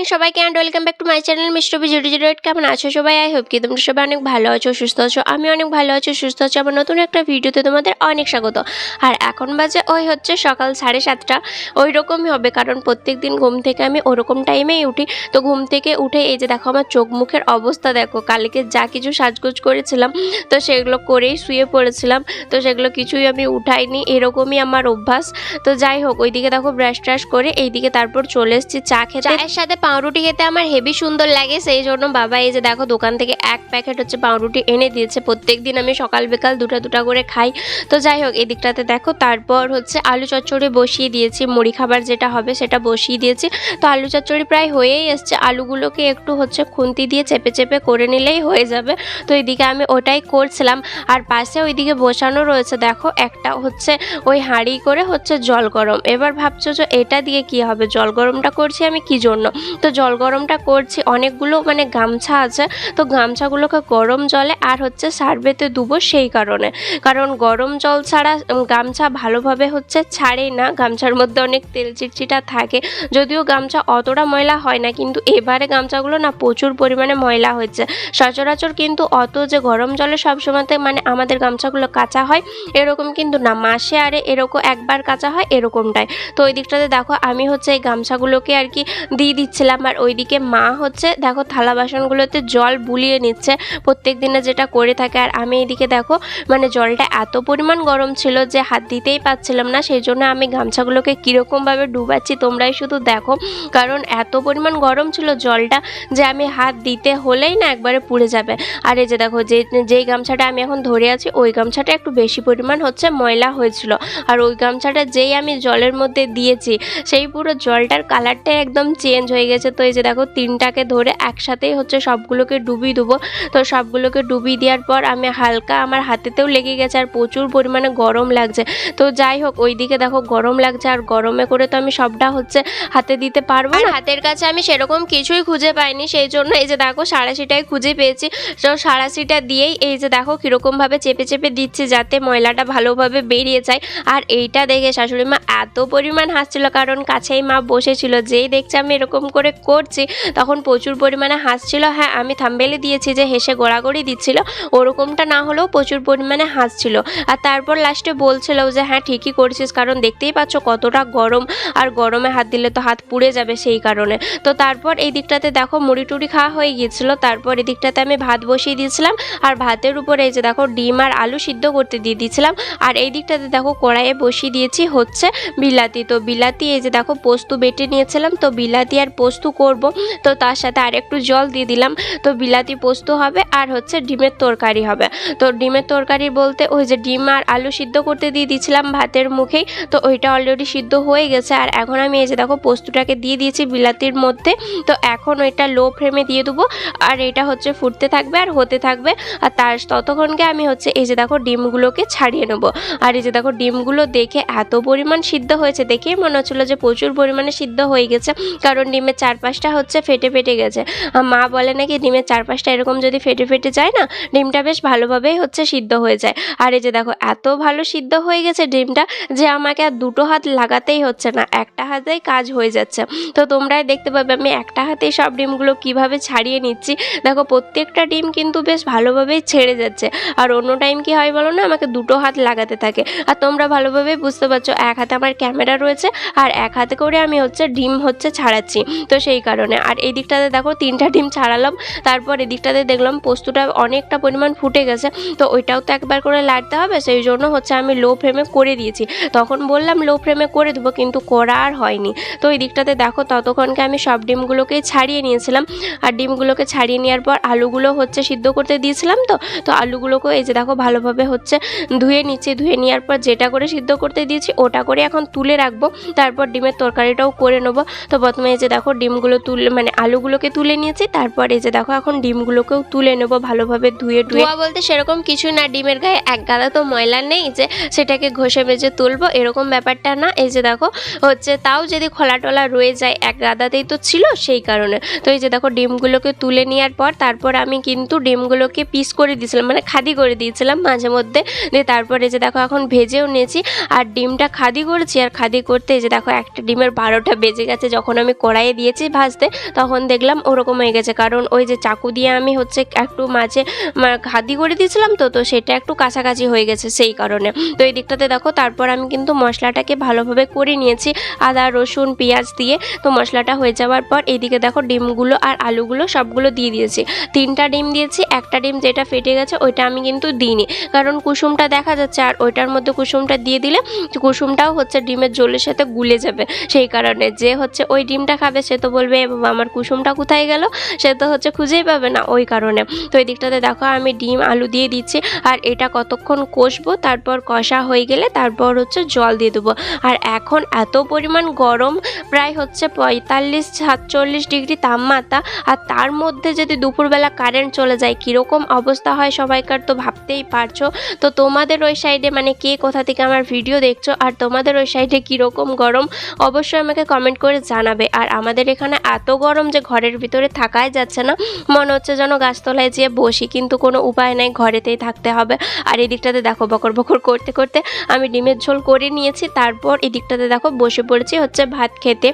Morning সবাইকে and welcome back to my channel mister zero zero eight কেমন আছো সবাই? আই হোপ কি তোমরা সবাই অনেক ভালো আছো, সুস্থ আছো। আমি অনেক ভালো আছি, সুস্থ আছো। আমার নতুন একটা ভিডিওতে তোমাদের অনেক স্বাগত। আর এখন বাজে, ওই হচ্ছে সকাল সাড়ে সাতটা। ওই রকমই হবে, কারণ প্রত্যেক দিন ঘুম থেকে আমি ওরকম টাইমেই উঠি। তো ঘুম থেকে উঠে এই যে দেখো, আমার চোখ মুখের অবস্থা দেখো। কালকে যা কিছু সাজগোজ করেছিলাম, তো সেগুলো করেই শুয়ে পড়েছিলাম। তো সেগুলো কিছুই আমি উঠাইনি, এরকমই আমার অভ্যাস। তো যাই হোক, ওইদিকে দেখো ব্রাশ ট্রাশ করে এইদিকে তারপর চলে এসেছি চা খেতে। চায়ের সাথে পাউরুটি খেতে আমার হেভি সুন্দর লাগে, সেই জন্য বাবা এই যে দেখো দোকান থেকে এক প্যাকেট হচ্ছে পাউরুটি এনে দিয়েছে। প্রত্যেক দিন আমি সকাল বিকাল দুটা দুটা করে খাই। তো যাই হোক, এদিকটাতে দেখো, তারপর হচ্ছে আলু চচ্চড়ি বসিয়ে দিয়েছি। মুড়ি খাবার যেটা হবে সেটা বসিয়ে দিয়েছি। তো আলু চচ্চড়ি প্রায় হয়েই এসছে। আলুগুলোকে একটু হচ্ছে খুন্তি দিয়ে চেপে চেপে করে নিলেই হয়ে যাবে। তো এদিকে আমি ওটাই করছিলাম। আর পাশে ওইদিকে বসানো রয়েছে, দেখো, একটা হচ্ছে ওই হাঁড়ি করে হচ্ছে জল গরম। এবার ভাবছ যে এটা দিয়ে কি হবে? জল গরমটা করছি আমি কি জন্য? তো জল গরমটা করছি, অনেকগুলো মানে গামছা আছে, তো গামছাগুলোকে গরম জলে আর হচ্ছে সার্ভেতে দুবো সেই কারণে। কারণ গরম জল ছাড়া গামছা ভালোভাবে হচ্ছে ছাড়েই না, গামছার মধ্যে অনেক তেল চিটচিটা থাকে। যদিও গামছা অতটা ময়লা হয় না, কিন্তু এবারে গামছাগুলো না প্রচুর পরিমাণে ময়লা হচ্ছে সচরাচর কিন্তু অত যে গরম জলে সবসময়তে মানে আমাদের গামছাগুলো কাঁচা হয়, এরকম কিন্তু না। মাসে আরে এরকম একবার কাঁচা হয়, এরকমটাই। তো ওই দিকটাতে দেখো, আমি হচ্ছে এই গামছাগুলোকে আর কি দিয়ে দিচ্ছিলাম। আর ওইদিকে মা হচ্ছে, দেখো থালা বাসনগুলোতে জল বুলিয়ে নিচ্ছে। প্রত্যেক দিনে যেটা করে থাকে, আর আমি এইদিকে দেখো মানে জলটা এত পরিমাণ গরম ছিল যে হাত দিতেই পাচ্ছিলাম না। সেই জন্য আমি গামছাগুলোকে কীরকমভাবে ডুবাচ্ছি তোমরাই শুধু দেখো। কারণ এত পরিমাণ গরম ছিল জলটা যে আমি হাত দিতে হলেই না একবারে পুড়ে যাবে। আর এই যে দেখো, যে, যেই গামছাটা আমি এখন ধরে আছি, ওই গামছাটা একটু বেশি পরিমাণ হচ্ছে ময়লা হয়েছিল। আর ওই গামছাটা যেই আমি জলের মধ্যে দিয়েছি, সেই পুরো জলটার কালারটাই একদম চেঞ্জ হয়ে গেছে। তো এই যে দেখো তিনটাকে ধরে একসাথেই হচ্ছে সবগুলোকে ডুবিয়ে দেবো। তো সবগুলোকে ডুবিয়ে দেওয়ার পর আমি হালকা আমার হাতেতেও লেগে গেছে আর প্রচুর পরিমাণে গরম লাগছে। তো যাই হোক ওইদিকে দেখো গরম লাগছে আর গরমে করে তো আমি সবটা হচ্ছে হাতে দিতে পারব না। হাতের কাছে আমি সেরকম কিছুই খুঁজে পাইনি সেই জন্য এই যে দেখো সাড়াশিটাই খুঁজে পেয়েছি। তো সাড়াশিটা দিয়েই এই যে দেখো কীরকমভাবে চেপে চেপে দিচ্ছি যাতে ময়লাটা ভালোভাবে বেরিয়ে যায়। আর এইটা দেখে শাশুড়ি মা এত পরিমাণ হাসছিল কারণ কাছেই মা বসেছিল যেই দেখছে আমি এরকম করে করছি, তখন প্রচুর পরিমাণে হাসছিল। হ্যাঁ আমি থাম্বেলে দিয়েছি যে হেসে গোড়াগড়ি দিচ্ছিল। ওরকমটা না হলেও প্রচুর পরিমাণে হাসছিল। আর তারপর লাস্টে বলছিল যে হ্যাঁ ঠিকই করছিস, কারণ দেখতেই পাচ্ছ কতটা গরম। আর গরমে হাত দিলে তো হাত পুড়ে যাবে সেই কারণে। তো তারপর এই দিকটাতে দেখো মুড়ি টুড়ি খাওয়া হয়ে গিয়েছিল। তারপর এই দিকটাতে আমি ভাত বসিয়ে দিয়েছিলাম। আর ভাতের উপরে এই যে দেখো ডিম আর আলু সিদ্ধ করতে দিয়ে দিয়েছিলাম। আর এই দিকটাতে দেখো কড়াইয়ে বসিয়ে দিয়েছি হচ্ছে বিলাতি। তো বিলাতি এই যে দেখো পোস্ত বেটে নিয়েছিলাম। তো বিলাতি আর পোস্ত করব। তো তার সাথে আর একটু জল দিয়ে দিলাম। তো বিলাতি পোস্ত হবে আর হচ্ছে ডিমের তরকারি হবে। তো ডিমের তরকারি বলতে ওই যে ডিম আর আলু সিদ্ধ করতে দিয়ে দিয়েছিলাম ভাতের মুখেই। তো ওইটা অলরেডি সিদ্ধ হয়ে গেছে। আর এখন আমি এই যে দেখো পোস্তটাকে দিয়ে দিয়েছি বিলাতির মধ্যে। তো এখন ওইটা লো ফ্লেমে দিয়ে দেবো। আর এটা হচ্ছে ফুটতে থাকবে আর হতে থাকবে। আর তার ততক্ষণকে আমি হচ্ছে এই যে দেখো ডিমগুলোকে ছাড়িয়ে নেব। আর এই যে দেখো ডিমগুলো দেখে এত পরিমাণ সিদ্ধ হয়েছে। দেখেই মনে হচ্ছিল যে প্রচুর পরিমাণে সিদ্ধ হয়ে গেছে। কারণ ডিমের চারপাশটা হচ্ছে ফেটে ফেটে গেছে। মা বলে নাকি ডিমের চারপাশটা এরকম যদি ফেটে ফেটে যায় না, ডিমটা বেশ ভালোভাবেই হচ্ছে সিদ্ধ হয়ে যায়। আর এই যে দেখো, এত ভালো সিদ্ধ হয়ে গেছে ডিমটা যে আমাকে আর দুটো হাত লাগাতেই হচ্ছে না, একটা হাতেই কাজ হয়ে যাচ্ছে। তো তোমরাই দেখতে পাবে আমি একটা হাতেই সব ডিমগুলো কীভাবে ছাড়িয়ে নিচ্ছি। দেখো, প্রত্যেকটা ডিম কিন্তু বেশ ভালোভাবেই ছেড়ে যাচ্ছে। আর অন্য টাইম কি হয় বলো না, আমাকে দুটো হাত লাগাতে থাকে। আর তোমরা ভালোভাবেই বুঝতে পারছ, এক হাতে আমার ক্যামেরা রয়েছে, আর এক হাতে করে আমি হচ্ছে ডিম হচ্ছে ছাড়াচ্ছি। তো সেই কারণে। আর এই দিকটাতে দেখো তিনটা ডিম ছাড়ালাম, তারপর এদিকটাতে দেখলাম পোস্তটা অনেকটা পরিমাণ ফুটে গেছে। তো ওইটাও তো একবার করে লাড়তে হবে, সেই জন্য হচ্ছে আমি লো ফ্লেমে করে দিয়েছি। তখন বললাম লো ফ্লেমে করে দেবো, কিন্তু করা আর হয়নি। তো এই দিকটাতে দেখো ততক্ষণকে আমি সব ডিমগুলোকেই ছাড়িয়ে নিয়েছিলাম। আর ডিমগুলোকে ছাড়িয়ে নেওয়ার পর আলুগুলো হচ্ছে সিদ্ধ করতে দিয়েছিলাম তো তো আলুগুলোকে এই যে দেখো ভালোভাবে হচ্ছে ধুয়ে নিচ্ছি ধুয়ে নেওয়ার পর যেটা করে সিদ্ধ করতে দিয়েছি, ওটা করে এখন তুলে রাখব। তারপর ডিমের তরকারিটাও করে নেব। তো প্রথমে এই যে দেখো ডিমগুলো তুলে মানে আলুগুলোকে তুলে নিয়েছি। তারপর এই যে দেখো, এখন ডিমগুলোকেও তুলে নেব ভালোভাবে ধুয়ে ধুয়ে বলতে সেরকম কিছু না, ডিমের গায়ে এক গাদা তো ময়লা নেই যে সেটাকে ঘষে মেজে তুলবো, এরকম ব্যাপারটা না। এই যে দেখো, হচ্ছে তাও যদি খোলা টলা রয়ে যায়, এক গাদাতেই তো ছিল সেই কারণে। তো এই যে দেখো, ডিমগুলোকে তুলে নেওয়ার পর তারপর আমি কিন্তু ডিমগুলোকে পিস করে দিয়েছিলাম মানে খাদি করে দিয়েছিলাম মাঝে মধ্যে। দিয়ে তারপরে যে দেখো, এখন ভেজেও নিয়েছি। আর ডিমটা খাদি করেছি, আর খাদি করতে এই যে দেখো, একটা ডিমের বারোটা বেজে গেছে, যখন আমি কড়াইয়ে দিয়েছি ভাজতে, তখন দেখলাম ওরকম হয়ে গেছে। কারণ ওই যে চাকু দিয়ে আমি হচ্ছে একটু মাঝে হাতি করে দিয়েছিলাম তো তো সেটা একটু কাছাকাছি হয়ে গেছে সেই কারণে। তো এই দিকটাতে দেখো, তারপর আমি কিন্তু মশলাটাকে ভালোভাবে করে নিয়েছি। আদা, রসুন, পেঁয়াজ দিয়ে। তো মশলাটা হয়ে যাওয়ার পর এইদিকে দেখো ডিমগুলো আর আলুগুলো সবগুলো দিয়ে দিয়েছি। তিনটা ডিম দিয়েছি, একটা ডিম যেটা ফেটে গেছে ওইটা আমি কিন্তু দিইনি। কারণ কুসুমটা দেখা যাচ্ছে আর ওইটার মধ্যে কুসুমটা দিয়ে দিলে কুসুমটাও হচ্ছে ডিমের জলের সাথে গুলে যাবে। সেই কারণে যে হচ্ছে ওই ডিমটা খাবে সে তো বলবে, আমার কুসুমটা কোথায় গেল? সে তো হচ্ছে খুঁজেই পাবে না ওই কারণে। তো এই দিকটাতে দেখো, আমি ডিম, আলু দিয়ে দিচ্ছি। আর এটা কতক্ষণ কষবো? তারপর কষা হয়ে গেলে তারপর হচ্ছে জল দিয়ে দেবো। আর এখন এত পরিমাণ গরম, প্রায় হচ্ছে পঁয়তাল্লিশ, সাতচল্লিশ ডিগ্রি তাপমাত্রা। আর তার মধ্যে যদি দুপুরবেলা কারেন্ট চলে যায়, কীরকম অবস্থা হয় সবাইকার তো ভাবতেই পারছ। তো তোমাদের ওই সাইডে মানে কে কোথা থেকে আমার ভিডিও দেখছ? আর তোমাদের ওই সাইডে কীরকম গরম? অবশ্যই আমাকে কমেন্ট করে জানাবে। আর আমাদের এখানে এত গরম যে ঘরের ভিতরে থাকাই যাচ্ছে না। মনে হচ্ছে যেন গাছতলায় যেয়ে বসি কিন্তু কোনো উপায় নাই ঘরেতেই থাকতে হবে। আর এই দিকটাতে দেখো বকর বকর করতে করতে আমি ডিমের ঝোল করে নিয়েছি তারপর এই দিকটাতে দেখো বসে পড়েছি হচ্ছে ভাত খেতে।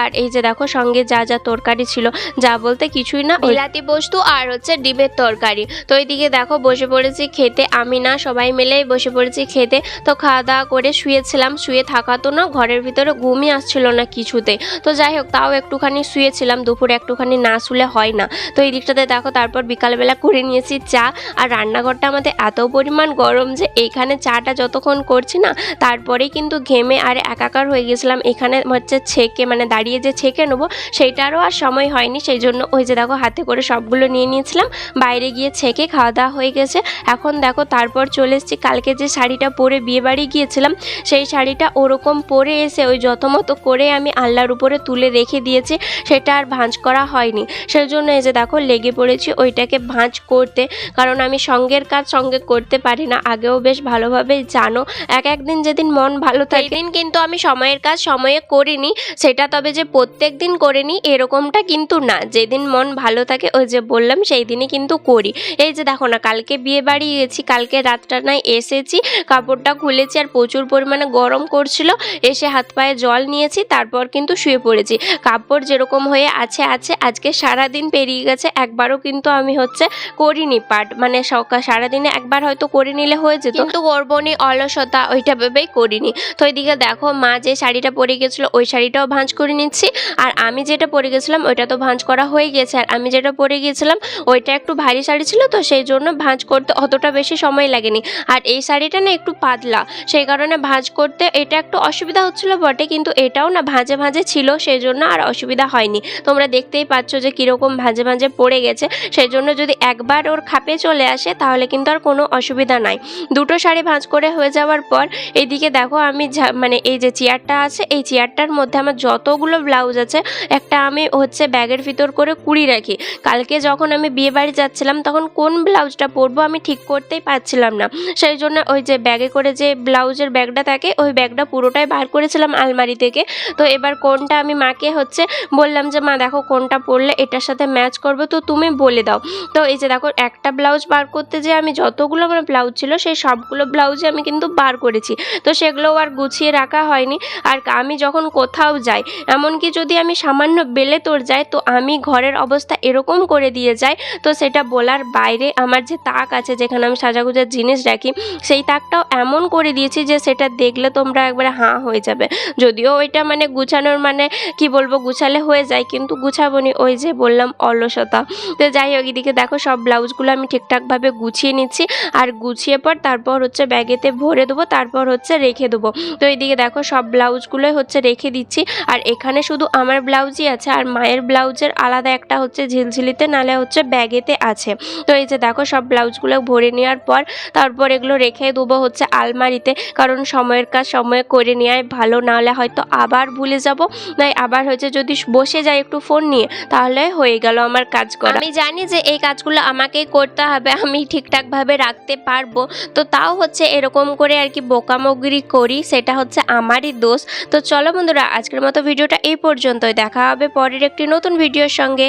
আর এই যে দেখো সঙ্গে যা যা তরকারি ছিল যা বলতে কিছুই না বিলাতি বস্তু আর হচ্ছে ডিমের তরকারি। তো এইদিকে দেখো বসে পড়েছি খেতে আমি না সবাই মিলেই বসে পড়েছি খেতে। তো খাওয়া দাওয়া করে শুয়েছিলাম শুয়ে থাকা তো না ঘরের ভিতরে ঘুমই আসছিল না কিছুতে তো যাই হোক তাও একটুখানি শুয়েছিলাম, দুপুরে একটুখানি না শুলে হয় না। তো এই দিকটাতে দেখো, তারপর বিকালবেলা করে নিয়েছি চা। আর রান্নাঘরটা আমাদের এত পরিমাণ গরম যে এইখানে চাটা যতক্ষণ করছি না, তারপরেই কিন্তু ঘেমে আর একাকার হয়ে গেছিলাম। এখানে হচ্ছে ছেঁকে মানে দাঁড়িয়ে যে ছেঁকে নেব, সেইটারও আর সময় হয়নি। সেই জন্য ওই যে দেখো, হাতে করে সবগুলো নিয়ে নিয়েছিলাম। বাইরে গিয়ে ছেঁকে খাওয়া দাওয়া হয়ে গেছে। এখন দেখো, তারপর চলে এসেছি। কালকে যে শাড়িটা পরে বিয়ে বাড়ি গিয়েছিলাম, সেই শাড়িটা ওরকম পরে এসে ওই যত মতো করে আমি আল্লাহর উপরে তুলে রেখে দিয়েছি। সেটা আর ভাঁজ করা হয়নি। সেই জন্য এই যে দেখো লেগে পড়েছি, ওইটাকে ভাঁজ করতে। কারণ আমি সঙ্গের কাজ সঙ্গে করতে পারি না। আগেও বেশ ভালোভাবে জানো, এক একদিন যেদিন মন ভালো থাকে দিন কিন্তু আমি সময়ের কাজ সময়ে করিনি। সেটা তবে যে প্রত্যেক দিন করে নিই এরকমটা কিন্তু না। যেদিন মন ভালো থাকে, ওই যে বললাম, সেই দিনই কিন্তু করি। এই যে দেখো না, কালকে বিয়ে বাড়ি গেছি, কালকে রাতটা নাই এসেছি, কাপড়টা খুলেছি আর প্রচুর পরিমাণে গরম করছিল। এসে হাত পায়ে জল নিয়েছি, তারপর কিন্তু শুয়ে পড়েছি। কাপড় যেরকম হয়ে আছে আছে। আজকে সারা দিন পেরিয়ে গেছে, একবারও কিন্তু আমি হচ্ছে করিনি পাট মানে সকাল সারাদিনে একবার হয়তো করে নিলে হয়ে যেত। কিন্তু গর্বনি অলসতা ওইটা ভেবেই করিনি। তো এদিকে দেখো, মা যে শাড়িটা পরে গেছিল, ওই শাড়িটাও ভাঁজ করে নিচ্ছি। আর আমি যেটা পরে গেছিলাম, ওইটা তো ভাঁজ করা হয়ে গেছে। আর আমি যেটা পরে গিয়েছিলাম ওইটা একটু ভারী শাড়ি ছিল তো, সেই জন্য ভাঁজ করতে অতটা বেশি সময় লাগেনি। আর এই শাড়িটা না একটু পাতলা, সেই কারণে ভাঁজ করতে এটা একটু অসুবিধা হচ্ছিল বটে, কিন্তু এটাও না ভাঁজে ভাঁজে ছিল, সেই জন্য আর অসুবিধা হয়নি। তোমরা দেখতেই পাচ্ছ যে কীরকম ভাঁজে ভাঁজে পড়ে গেছে। সেই জন্য যদি একবার ওর খাপে চলে আসে, তাহলে কিন্তু আর কোনো অসুবিধা নাই। দুটো শাড়ি ভাঁজ করে হয়ে যাওয়ার পর এইদিকে দেখো আমি মানে এই যে চেয়ারটা আছে, এই চেয়ারটার মধ্যে আমার যতগুলো ব্লাউজ আছে, একটা আমি হচ্ছে ব্যাগের ভিতর করে কুড়ি রাখি। কালকে যখন আমি বিয়ে বাড়ি যাচ্ছিলাম, তখন কোন ব্লাউজটা পরবো আমি ঠিক করতেই পারছিলাম না। সেই জন্য ওই যে ব্যাগে করে যে ব্লাউজের ব্যাগটা থাকে, ওই ব্যাগটা পুরোটাই বার করেছিলাম আলমারি থেকে। তো এবার কোনটা আমি মাকে হচ্ছে বললাম যে, মা, দেখো কোনটা পরলে এটার সাথে ম্যাচ করবে। তো তুমি বলে দাও। তো এই যে, দেখো, একটা ব্লাউজ বার করতে যে আমি যতগুলো আমার ব্লাউজ ছিল, সেই সবগুলো ব্লাউজই আমি কিন্তু বার করেছি। তো সেগুলোও আর গুছিয়ে রাখা হয়নি। আর আমি যখন কোথাও যাই, এমনকি যদি আমি সামান্য বেলে তোর যাই, তো আমি ঘরের অবস্থা এরকম করে দিয়ে যাই, তো সেটা বলার বাইরে আমার যে তাক আছে, যেখানে আমি সাজাগুজার জিনিস রাখি, সেই তাকটাও এমন করে দিয়েছি যে, সেটা দেখলে তোমরা একবারে হাঁ হয়ে যাবে। যদিও ওইটা মানে গুছানোর মানে কি বলব গুছালে হয়ে যায়, কিন্তু গুছাবনি ওই যে বললাম, অলসতা। তো যাই হোক, এদিকে দেখো সব ব্লাউজগুলো আমি ঠিকঠাকভাবে গুছিয়ে নিচ্ছি। আর গুছিয়ে পর তারপর হচ্ছে ব্যাগেতে ভরে দেবো, তারপর হচ্ছে রেখে দেবো। তো এইদিকে দেখো সব ব্লাউজগুলোই হচ্ছে রেখে দিচ্ছি। আর এখানে শুধু আমার ব্লাউজই আছে, আর মায়ের ব্লাউজের আলাদা একটা হচ্ছে ঝিলঝিলিতে, নালে হচ্ছে ব্যাগেতে আছে। তো এই যে দেখো সব ব্লাউজগুলো ভরে নেওয়ার পর, তারপর এগুলো রেখে দেবো হচ্ছে আলমারিতে। কারণ সময়ের কাজ সময়ে করে নেওয়াই ভালো নাহলে হয়তো আবার ভুলে যাব। নাই আবার হচ্ছে যদি বসে যাই একটু ফোন নিয়ে, তাহলে হয়ে গেল আমার কাজ করা। আমি জানি যে এই কাজগুলো আমাকেই করতে হবে, আমি ঠিকঠাকভাবে রাখতে পারব। তো তাও হচ্ছে এরকম করে আর কি বোকামগিরি করি, সেটা হচ্ছে আমারই দোষ। তো চলো বন্ধুরা, আজকের মতো ভিডিওটা এই পর্যন্তই। দেখা হবে পরের একটি নতুন ভিডিওর সঙ্গে।